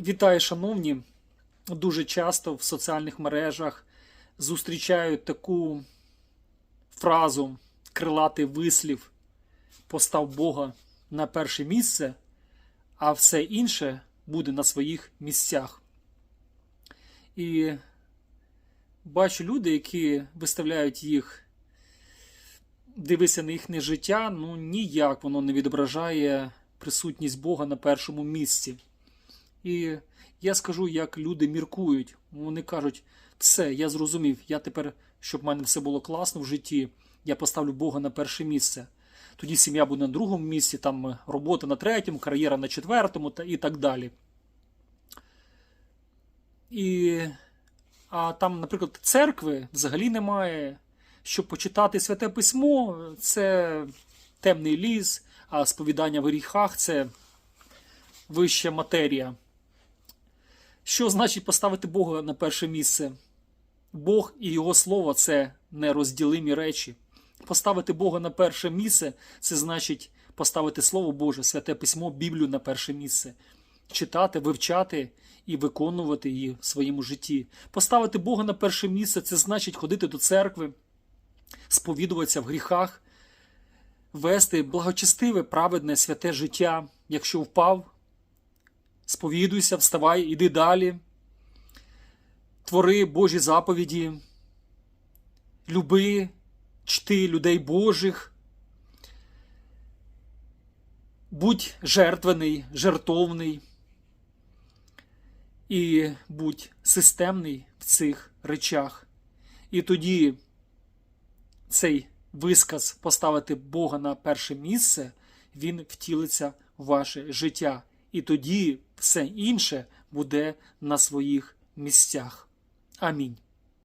Вітаю, шановні. Дуже часто в соціальних мережах зустрічають таку фразу, крилатий вислів постав Бога на перше місце, а все інше буде на своїх місцях. І бачу люди, які виставляють їх, дивися на їхнє життя, ну ніяк воно не відображає присутність Бога на першому місці. І я скажу, як люди міркують. Вони кажуть, все, я зрозумів, я тепер, щоб в мене все було класно в житті, я поставлю Бога на перше місце. Тоді сім'я буде на другому місці, там робота на третьому, кар'єра на четвертому та і так далі. І, а там, наприклад, церкви взагалі немає. Щоб почитати святе письмо, це темний ліс, а сповідання в гріхах це вища матерія. Що значить поставити Бога на перше місце? Бог і Його Слово це нерозділимі речі. Поставити Бога на перше місце це значить поставити Слово Боже, святе письмо, Біблію на перше місце, читати, вивчати і виконувати її в своєму житті. Поставити Бога на перше місце це значить ходити до церкви, сповідуватися в гріхах, вести благочестиве, праведне, святе життя. Якщо впав, сповідуйся, вставай, іди далі. Твори Божі заповіді, люби, чти людей Божих. Будь жертвений, жертовний і будь системний в цих речах. І тоді цей висказ поставити Бога на перше місце, він втілиться в ваше життя. І тоді все інше буде на своїх місцях. Амінь.